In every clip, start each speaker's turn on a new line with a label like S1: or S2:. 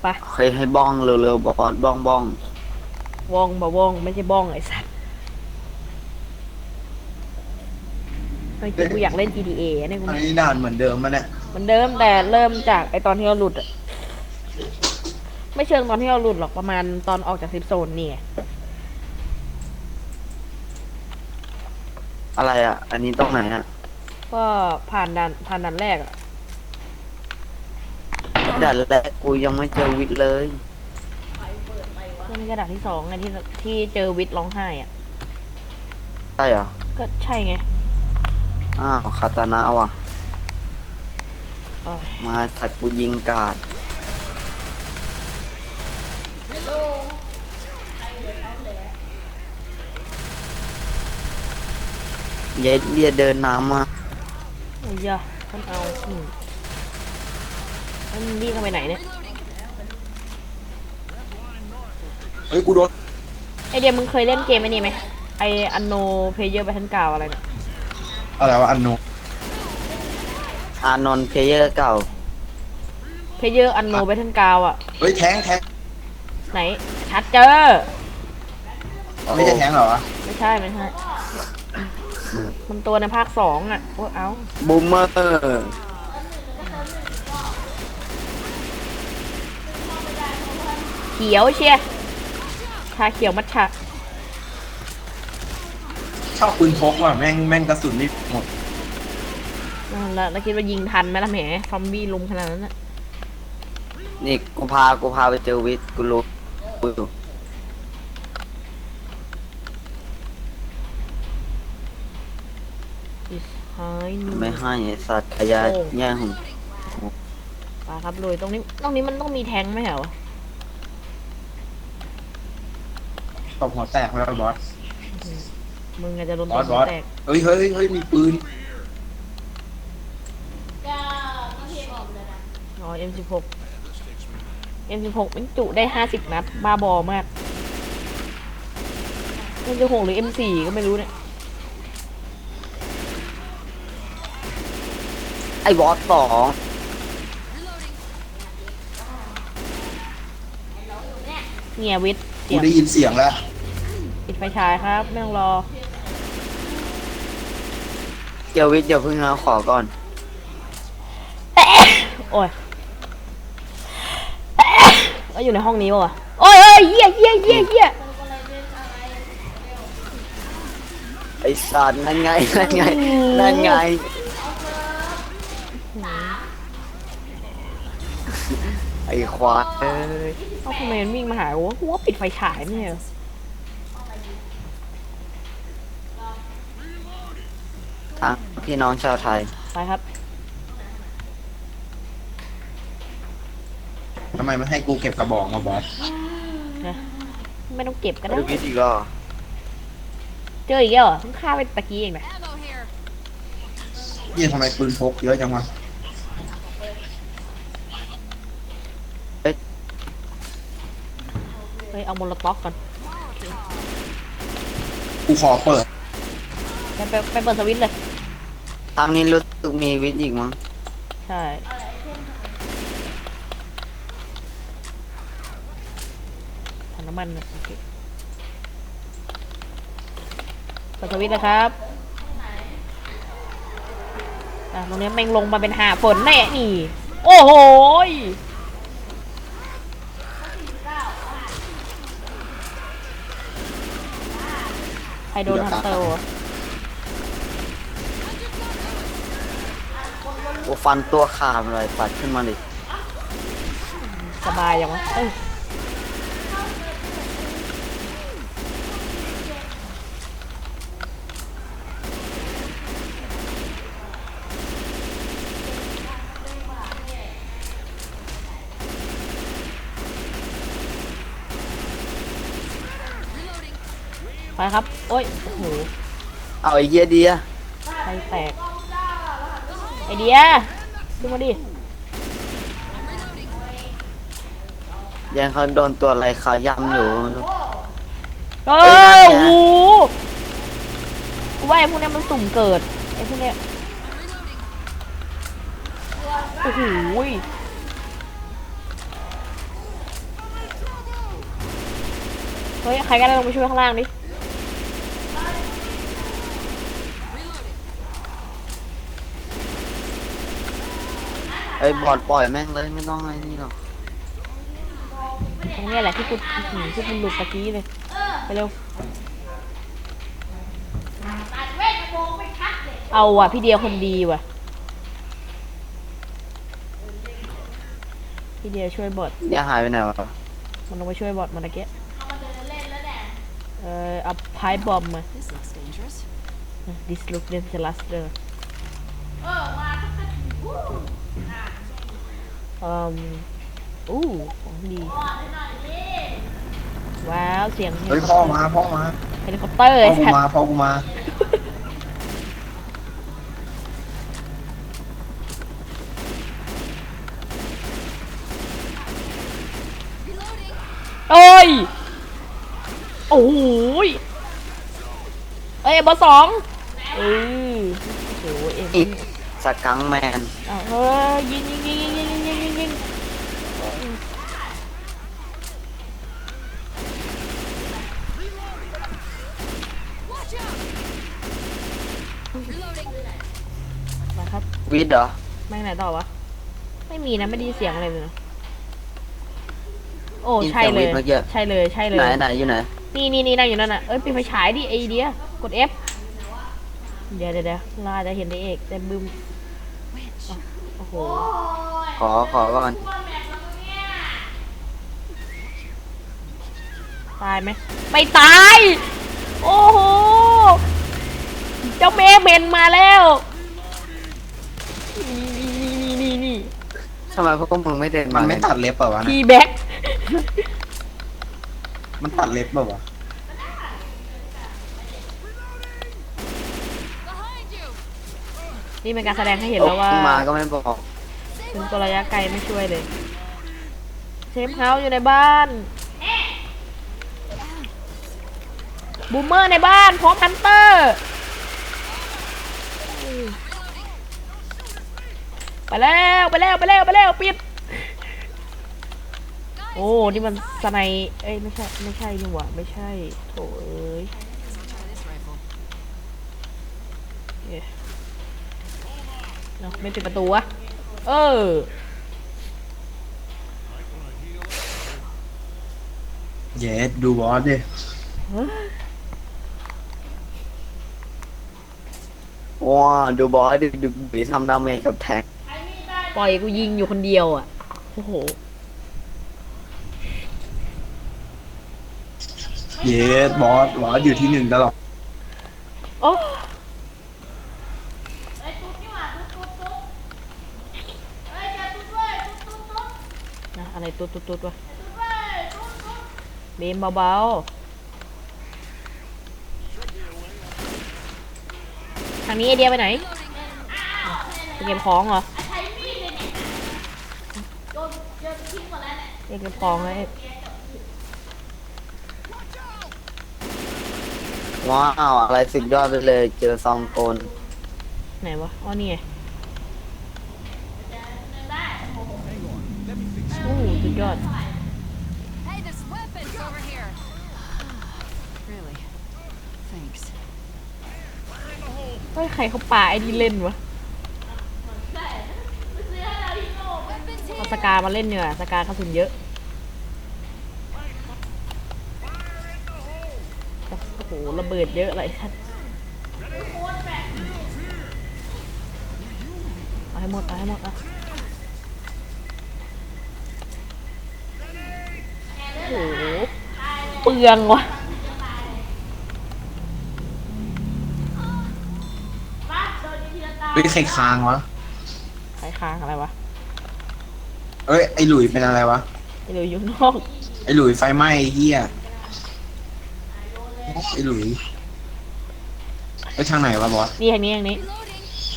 S1: ไป
S2: เคยให้บ้องเร็วๆบอสบ้องบ้อง
S1: วองบ่วองไม่ใช่บ้องไอ้สัสเฮ้ยกูอยากเล่น GTA เนี่ยกู
S3: อันนี้ด่านเหมือนเดิมมาเนี่ย
S1: เหมือนเดิมแต่เริ่มจากไอตอนที่เราหลุดอะไม่เชิงตอนที่เราหลุดหรอกประมาณตอนออกจากซิปโซนนี่ไง
S2: อะไรอะ อันนี้ตรงไหนอะ
S1: ก็ผ่านด่านผ่านด่านแรกอะ
S2: ด่านแรกกูยังไม่เจอวิทย์เลย
S1: ก็นี่ก็ด่านที่สองไงที่ที่เจอวิทย์ร้องไห้อะ
S2: ใช่เหรอ
S1: ก็ใช่ไง
S2: อ้าวคาตานะว่ะ
S1: เอ้ย
S2: มาสัตว์กูยิงกาดเย็ดเรียเดินน้ำมา
S1: โอ้ยยะมันเอาอืมแล้ว มันวิ่งเข้าไปไหนเนี่ย
S3: เฮ้ยกูโดน
S1: ไอเดียมึงเคยเล่นเกมไอ้นี่ไหมไออันโนเพเยอร์แบทเทิลกาวอะไรเนี่ย
S3: อะไรวะอันโน
S2: อานนท์เพลเยอร์เก่า
S1: เพเยอร์อันโนแบทเทิลกาวอะ
S3: เฮ้ยแทงแทง
S1: ไหนชัดเจอ
S3: ไม่ใช่แทงเหรอวะ
S1: ไม่ใช่ไม่ใช่มันตัวในภาคสองอะโอ้เอา
S2: บูมเมอร์
S1: ขียวเชียร์ชาเขียวมัทฉะ
S3: ชอบปืนพกว่ะแม่งแม่งกระสุนนี่หมด
S1: นั่นแหละแล้วคิดว่ายิงทันไหมล่ะแหมซอมบี้ลุมขนาดนั้นอะ
S2: นี่กูพากูพาไปเจอวิทย์กูรู้กูอยู่
S1: อิสหายหนึ่ง
S2: ไม่ให้ไอ้สัตว์ขยะ
S1: โอ้
S2: แย่งผม
S1: ไปครับลุยตรงนี้ตรงนี้มันต้องมีแทงค์ไหมเหรอ
S3: ตบหัวแตกแล้วบอส
S1: มึงอาจจะโดน
S3: บอส
S1: ต
S3: บอส
S1: แตก
S3: เฮ้ยเฮ้ยเฮ้ยมีปืน
S1: อ๋อ M16 M16 มันจุได้ห้าสิบนัด บ้าบอมาก M16 หรือ M4 ก็ไม่รู้เนี่ย
S2: ไอ้บอสสอง
S1: เงียวิทย์
S3: กู
S1: เสียง
S3: ได้ยินเสียงแล้ว
S1: ปิด ไฟฉายครับไม่ต้องรอ
S2: เจอวิทย์เดี๋ยวเพิ่งนะขอก่อน
S1: โอ้ยแล้วอยู่ในห้องนี้ป่ะวะโอ้ยเอ้ยเหี้ยเหี้ยเหี้ยเหี้ย
S2: ไอ้สัตว์นั่นไง นั่นไง นั่นไง ไอ้ควายเอ้ย
S1: เอ้าทำไมมันวิ่งมาหากูวะกูว่าปิดไฟฉายไม่ใช่เหรอ
S2: ทาง พี่น้องชาวไทย
S1: ไปครับ
S3: ทำไมไม่ให้กูเก็บกระบอกมาบอส
S1: นะไม่ต้องเก็บก็ได้
S2: ดูวิทย์อีกแล้วเหรอ
S1: เจออีกแล้วเหรอเพิ่งฆ่าไปตะกี้เองนะ
S3: นี่ทำไมปืนพกเยอะจังวะ
S1: เฮ้ยเอาโมโลต็อกก่อน
S3: กูขอเปิด
S1: ไปไปไปเปิดสวิตช์เลย
S2: ทางนี้รู้สึกมีวิทย์อีกมั้ง
S1: ใช่ ถังน้ำมันนะโอเคเปิดสวิตช์เลยครับ อะตรงนี้แม่งลงมาเป็นหาฝนแน่นี่ โอ้โหยใครโดนฮันเตอร์วะ
S2: กูฟันตัวขาดเลยปัดขึ้นมาดิ
S1: สบายยังวะเอ้ยไปครับ โอ้ยโอ้โห
S2: เอาไอ้เหี้ยเดีย
S1: ไฟแตก ไอเดียดูมาดิ
S2: ยังเขาโดนตัวอะไรเขาย่ำอยู่
S1: เอ
S2: อ
S1: โอ้โหกูว่าไอพวกเนี้ยมันสุ่มเกิดไอพวกเนี้ยโอ้โหเฮ้ยใครกันด้ลงไปช่วยข้างล่างดิ
S2: ไอ้บอดปล่อยแม่งเลยไม่ต้องไอ้นี่หรอก
S1: ตรงเนี้ยแหละที่กูอื้อหือที่กูหลุดตะกี้เลย ไปเร็ว เอาว่ะพี่เดียคนดีว่ะ พี่เดียช่วยบอท
S2: อย่าหายไปไหนวะ
S1: มันลงไปช่วยบอทมันตะเกียเออเอาพายบอมมา
S4: This looks dangerous.
S1: this look dangerous เด้อ อืมอู้ของดี ว้าว เสียง
S3: เฮ้ยพ่อมาพ่อมา
S1: เฮลิคอปเตอร์
S3: พ่
S1: ไอ้
S3: อกู
S1: สัตว์
S3: มาพ่อกูมา
S1: โอ้ย โอ้ยเอ้ยเบอร์สองเออโอ้โหเอ็ม
S2: อีกสกังแมน
S1: อ้าวเฮ้ยยิงยิงยิงยิงยิงยิงยิงยิงมาครับ
S2: วิทย์เหรอ
S1: แม่งไหนต่อวะ ไม่มีนะ ไม่ได้ยินเสียงอะไรเลยนะโอ้
S2: ยิน
S1: ใช่
S2: เสียง
S1: เล
S2: วิ
S1: ย
S2: ทย์เมื่อกี้
S1: ใช่เลย ใช่เลย
S2: ไหนไหนอยู่ไหน
S1: นี่นี่นี่นั่งอยู่นั่นน่ะ เอ้ยปิดไฟฉายดิไอเดีย กด F เดี๋ยวเดี๋ยวเดี๋ยวเราอาจจะเห็นได้เอกแต่บึมอะโอ้โห
S2: ขอขอก่อน
S1: ตายไหม ไม่ตาย โอ้โห เจ้าเมเมนมาแล้ว นี่นี่นี่นี่
S2: ทำไมพวกมึงไม่เดิน
S3: มั
S2: มาน
S3: ไม่ตัดเล็บเปล่าวะ
S1: ที
S3: เนี่
S1: แบ็ก
S3: มันตัดเล็บเปล่าวะ
S1: นี่เป็นการแสดงให้เห็นแล้วว่า
S2: มาก็ไม่บอก
S1: ถึงตัวระยะไกลไม่ช่วยเลย เซฟเฮาส์อยู่ในบ้าน บูมเมอร์ในบ้านพร้อมฮันเตอร์ ไปแล้วไปแล้วไปแล้วไปแล้วปิด โอ้ นี่มันสไนเอ้ยไม่ใช่ไม่ใช่นี่หว่าไม่ใช่โถเอ้ย
S4: Try this rifle.
S1: เอ๊ะเนาะไม่ปิดประตูวะเออ
S3: เย็ดดูบอสดิ
S2: ว้าดูบอสดิดูบีทำดาเมจกับแท็ก
S1: ปล่อยกูยิงอยู่คนเดียวอะโอ้โห
S3: เย็ดบอสบอสอยู่ที่หนึ่งตลอด
S1: โอ้นะอะไรตุ๊ดตุ๊ดตุ๊ดวะเบมเบาๆทางนี้ไอเดียไปไหนไปเก็บของเหรอ เก็บของเลย
S2: ว้าวอะไรสุดยอดไปเลย เจอซองโกน
S1: ไหนวะอ๋อนี่ไงโอ้สุดยอด
S4: Hey, there's weapons over here. really? Thanks.
S1: เฮ้ยใครเขาป่าไอ้นี่เล่นวะ
S4: Weapons
S1: เอา
S4: here.
S1: สกามาเล่นเนี่ยสกากระสุนเยอะโอ้โห ระเบิดเยอะเลยท่านเอาให้หมดเอาให้หมดอะโอ้โหเปลืองว่ะ
S3: เฮ้ยใครค้างวะ
S1: ใครค้างอะไรวะ
S3: เอ้ยไอหลุยเป็นอะไรวะ
S1: ไอ้เหลืออยู่นอก
S3: ไอหลุยไฟไหม้ไอ้เฮียไอหลุยไปทางไหนวะบอส
S1: นี่ทางนี้ทางนี้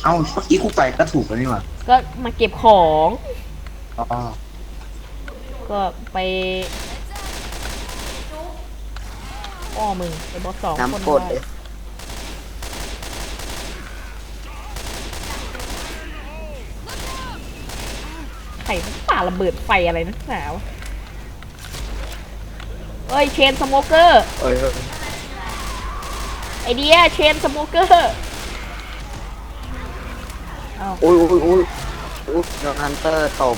S3: เอ้าเมื่อกี้กูไปก็ถูกแล้วนี่หว่า
S1: ก็มาเก็บของ
S3: อ๋อ
S1: ก็ไปอ้อมึงไอ้บอสสองคน
S2: น้ำกด
S1: ได้ใครมันป่าระเบิดไฟอะไรนักหนาวะเอ้ยเชนสโมเกอร์
S2: เอ้ยเฮ้ย
S1: ไอเดียเชนสโมเกอร์เอา
S2: อุ้ยอุ้ยอุ้ยอุ้ยโดนฮันเตอร์ตบ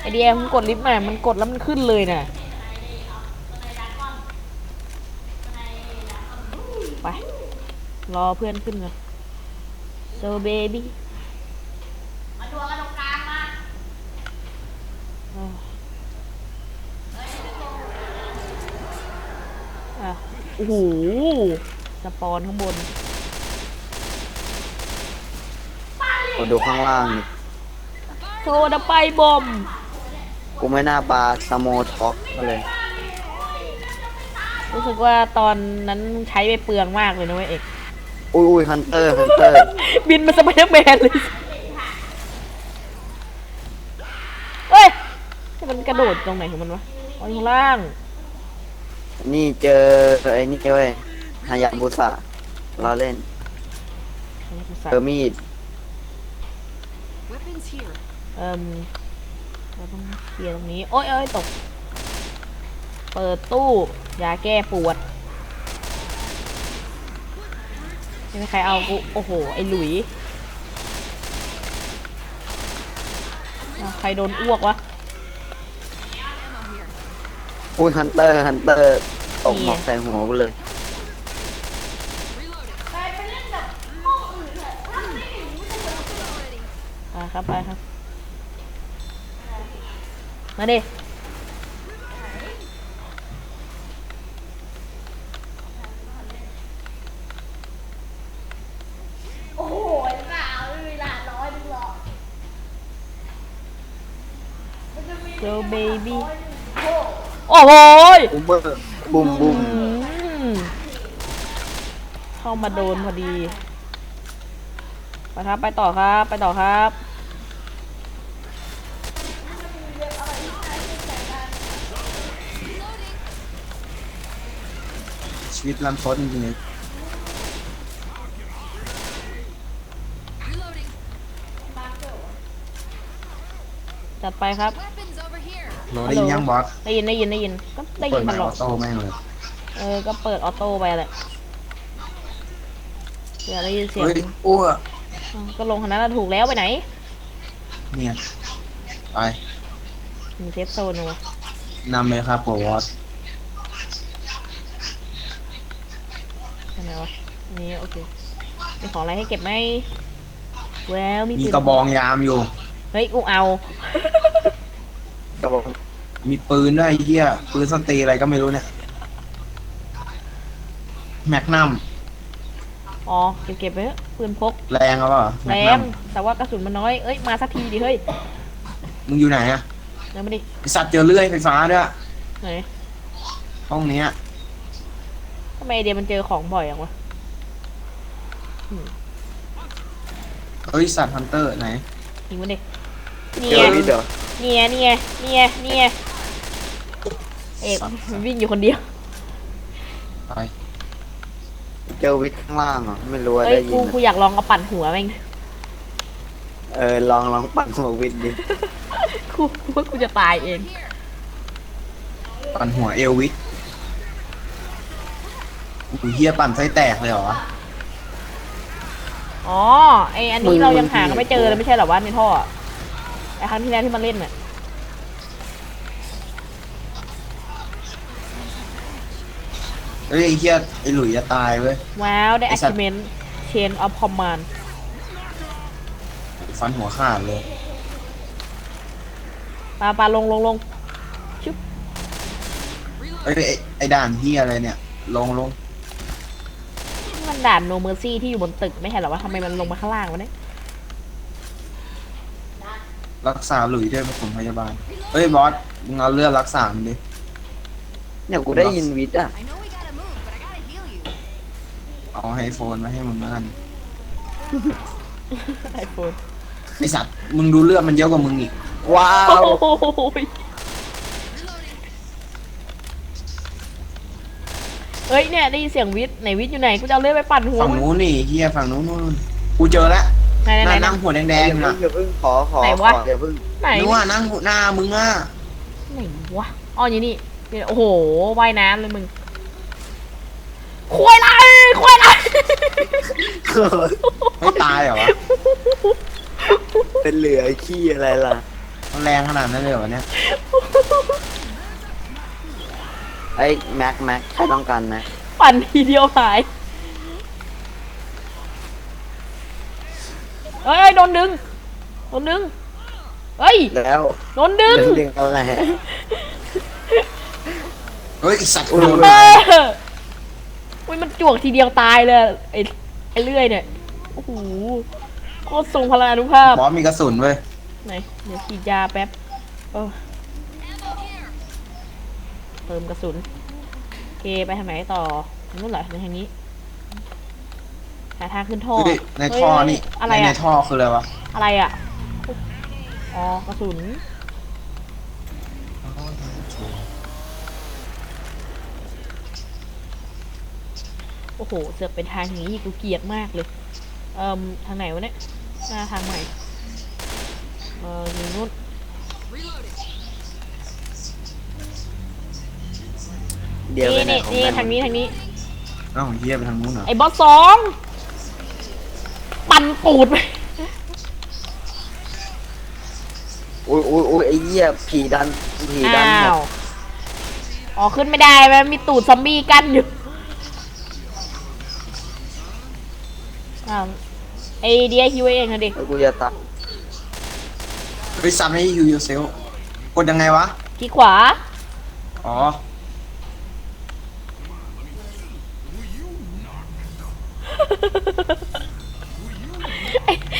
S1: ไอเดียมึงกดลิฟต์หน่อยมันกดแล้วมันขึ้นเลยน่ะ ไป รอเพื่อนขึ้นก่อน so baby มาดวงกันตรงกลางมาอะ โอ้โหสปอนข้างบน
S2: กูดูข้างล่างนี่
S1: โทรดไปบอม
S2: กูไม่น่าปาสโมท็อกเลย
S1: รู้สึกว่าตอนนั้นใช้ไปเปลืองมากเลยนะเว้ยเอก
S2: อุ้ยอุ้ยฮันเตอร์ฮันเตอร์
S1: บินมาสไปเดอร์แมนเลยเฮ้ยมันกระโดดตรงไหนของมันวะอ๋ออยู่ข้างล่าง
S2: นี่เจอไอ้นี่เว้ยฮายาบุสะเราเล่นเจอมีด
S4: Weapons here.
S1: เอ่มเราต้องเคลียร์ตรงนี้ โอ้ยโอ้ยตก เปิดตู้ยาแก้ปวดไม่มีใครเอากู โอ้โห ไอ้หลุยอ้าวใครโดนอ้วกวะ
S4: Ammo here.
S2: อุ้ยฮันเตอร์ฮันเตอร์ตกหมอกใส่หัวกูเลย
S1: ไปครับไปครับ มาดิ โอ้โหเวลาน้อยนึงหรอ So baby โอ้โหย
S2: บูมเบอร์บูมบูม
S1: อืมเข้ามาโดนพอดีไปครับไปต่อครับ ไปต่อครับ
S3: ชีวิตรันทดจริงๆเลย
S4: Reloading.
S1: จัดไปครับ
S4: Weapons over here.
S3: ได้ยินยังบอส
S1: ได้ยินได้ยินได้ยินก็ได้
S3: เปิ
S1: ยิ
S3: ด
S1: น
S3: ไม
S1: ต
S3: ค์
S1: ล
S3: อ
S1: อ
S3: อ
S1: ด
S3: โต้แม่งเลย
S1: เออก็เปิดออโต้ไปแหละเดี๋ยวได้ยินเสียง
S3: เฮ้ยอ้ว
S1: อะก็ลงคนนั้นนะถูกแล้วไปไหน
S3: เนี่ยไป
S1: มีเซฟโซนวะ
S3: นำเลยครับโปรวอส
S1: ไปไหนวะอันนี่โอเคมีของอะไรให้เก็บไหมแววมี
S3: มี
S1: ปืน
S3: กระบองยามอยู่
S1: เฮ้ยกูเอา
S2: กระบอก
S3: มีปืนด้วยไอ้เหี้ยปืนสนตรีอะไรก็ไม่รู้เนี่ย แมกนัม
S1: อ๋อเก็บเก็บไปเถอะปืนพก
S3: แรงเอาเปล่า
S1: แร
S3: แมกนั
S1: ง
S3: ม
S1: แต่ว่ากระสุนมันน้อยเอ้ยมาสักทีดิเฮ้ย
S3: มึงอยู่ไหนอะ
S1: เดี๋ยวมาดิ
S3: ไอสัตว์เจอเลื่อยไฟฟ้าด้วย
S1: ไหน
S3: ห้องเนี้ย
S1: ทำไมไอเดียมันเจอของบ่อยอย่างวะ
S3: เฮ้ยสัตว์ฮันเตอร์ไหน
S1: ยิงมันดิ
S2: เจ
S1: เนี่
S2: อยวิดเหรอ
S1: เนี่ยเนี่ยเนี่ยเนี่ยเอก
S3: สัตว์
S1: มันวิ่งอยู่คนเดียว
S3: ไป
S2: เจอวิดข้างล่างเหรอไม่รู้ว่า
S1: เอ้ย
S2: ได้ยิ
S1: กู
S2: น
S1: กูอยากลองเอาปั่นหัวแม่ง
S2: เออลองลองปั่นหัววิดดิ
S1: กูกูว่ากูจะตายเอง
S3: ปั่นหัวเอลวิสอุ้ยเฮียปั่นไส้แตกเลยเหรอ
S1: อ๋อไออันนี้เรายังหากันไม่เจอเลยไม่ใช่เหรอวะในท่ออะไอครั้งที่แล้วที่มันเล่นน่ะ
S3: เฮ้ยไอ้เฮียไอหลุยจะตายเว้ย
S1: ว้าวได้
S3: ไอ้สัตว์
S1: achievement chain of command
S3: ฟันหัวขาดเลย
S1: ปาปาลงลงลง
S3: เอ้ยไอ้ไอด่านเฮียอะไรเนี่ย ลงลง
S1: นี่มันด่าน no mercy ที่อยู่บนตึกไม่ใช่เหรอวะทำไมมันลงมาข้างล่างวะเนี่ย
S3: รักษาหลุยด้วยปฐมพยาบาลเฮ้ยบอส มึงเอาเลือดรักษามันดิ
S2: เนี่ยกูได้ยินวิดอะ
S4: I know we gotta move, but I gotta heal you.
S3: เอาไอโฟนมาให้มึงแล้วกัน
S1: ไอโฟน
S3: ไอสัตว์ มึงดูเลือดมันเยอะกว่ามึงอีก
S2: ว้าว
S1: โอ้โหยเฮ้ยเนี่ยได้ยินเสียงวิทย์ไหนวิทย์อยู่ไหนกูจะเอาเลื่อยไปปั่นหัว
S3: ฝั่ง
S1: มึง
S3: นู้นนี่เฮียฝั่งนู้นนู่นกูเจอแล้ว
S1: ไหนไหนไหน
S3: นั่ง
S1: ไหน
S3: นั่งหัวแดง
S2: อย่า
S3: ๆ
S2: เพิ่
S3: น่ะ
S2: งอย่าเพิ่งขอขอ
S1: ไหน
S2: ข
S1: วะ
S2: ออย่าเพิ่ง
S1: ไหน
S3: นึกว่านั่งหน้ามึงอะ
S1: ไหนวะอ๋ออยู่นี่โอ้โหว่ายน้ำเลยมึงควายไรควายไร
S3: ไม่ตายเหรอวะ
S2: เป็นเหลือขี้อะไรล่ะ
S3: มันแรงขนาดนั้นเลยเหรอเนี่ย
S2: ไอ้แม็กแม็กใครต้องการแม็ก
S1: ปั่นทีเดียวหาย เอ้ยโดนดึงโดนดึงเอ้ย
S2: แล้ว
S1: โดนดึง
S2: เรื่องอะไร
S3: เฮ้ยไอ้สัตว์
S2: อุ้ย
S3: โดน
S1: เอออุ้ยมันจวกทีเดียวตายเลยไอ้ไอ้เลื่อยเนี่ยโอ้โหโคตรทรงพลานุภาพ
S3: บอสมีกระสุนเว้ย
S1: ไหนเดี๋ยวฉีดยาแป๊บเออเติมกระสุนโอเคไปทางไหนต่อนู่นเหรอไปทางนี้ หาทางขึ้นท่อ
S3: เฮ้ยในท่อนี่
S1: เฮ้ยอะไร
S3: ในใน
S1: อะ
S3: ท่อคืออะไรวะ
S1: อะไรอะอ๋อกระสุน โอ้โห เสือกเป็นทางอย่างนี้อีกกูเกลียดมากเลย เอ่มทางไหนวะเนี่ยหน้าทางใหม่ เอออยู่นู่น
S2: เดี๋ยวไป
S1: นี่
S2: ไหน
S1: นี่
S2: ของ
S1: นี่
S2: แม่ง
S1: ทางนี้ทางนี้
S3: อ้าวเฮียไปทางนู้นเหรอ
S1: ไอ้บอสสองปั่ นปูดไป
S2: อุ้ยอุ้ยอุ้ยไอ้เหี้ยผีดันผีดันหม
S1: อ้า
S2: ด
S1: วอ๋อขึ้นไม่ได้มันมีตูดซอมบี้กั้นอยู่อ้าวไอเดียฮิวเองนะดิ
S2: แล้วกูจะตัด
S3: ไปซัมให้ยูยูเซลกดยังไงวะ
S1: ที่ขวา
S3: อ๋อ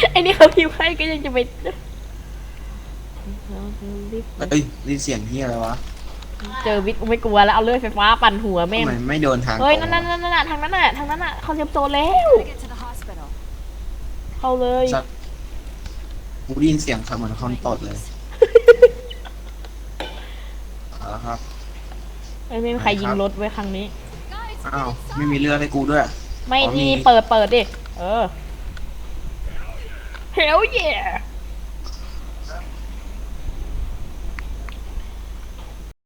S1: ไอ้ไอ้นี่เขาพิมพ์ให้ก็ยังจะไป
S3: เฮ้ยได้ยินเสียงเฮียอะไรวะ
S1: เจอวิทย์กูไม่กลัวแล้วเอาเลื่อยไฟฟ้าปั่นหัวแม่ง
S3: ทำไมไม่เดินทาง
S1: เฮ้ย
S3: ตร
S1: นั่
S3: ง
S1: นนั่นนั่นนั่นทางนั้นน่ะทางนั้นน่ะเขาเรียบโซนแล้ว
S4: Gotta get to the hospital.
S1: เข้าเลย
S3: สัตว์กูได้ยินเสียงเหมือนคนตดเลยเอาละครับ
S1: เอ้ยไม่มีใครยิงรถไว้ครั้งนี้
S3: อ้าว ไม่มีเลือดให้กูด้วย
S1: ไม่
S3: อ๋อมี
S1: นี่เปิดเปิดดิเออ เฮลเย่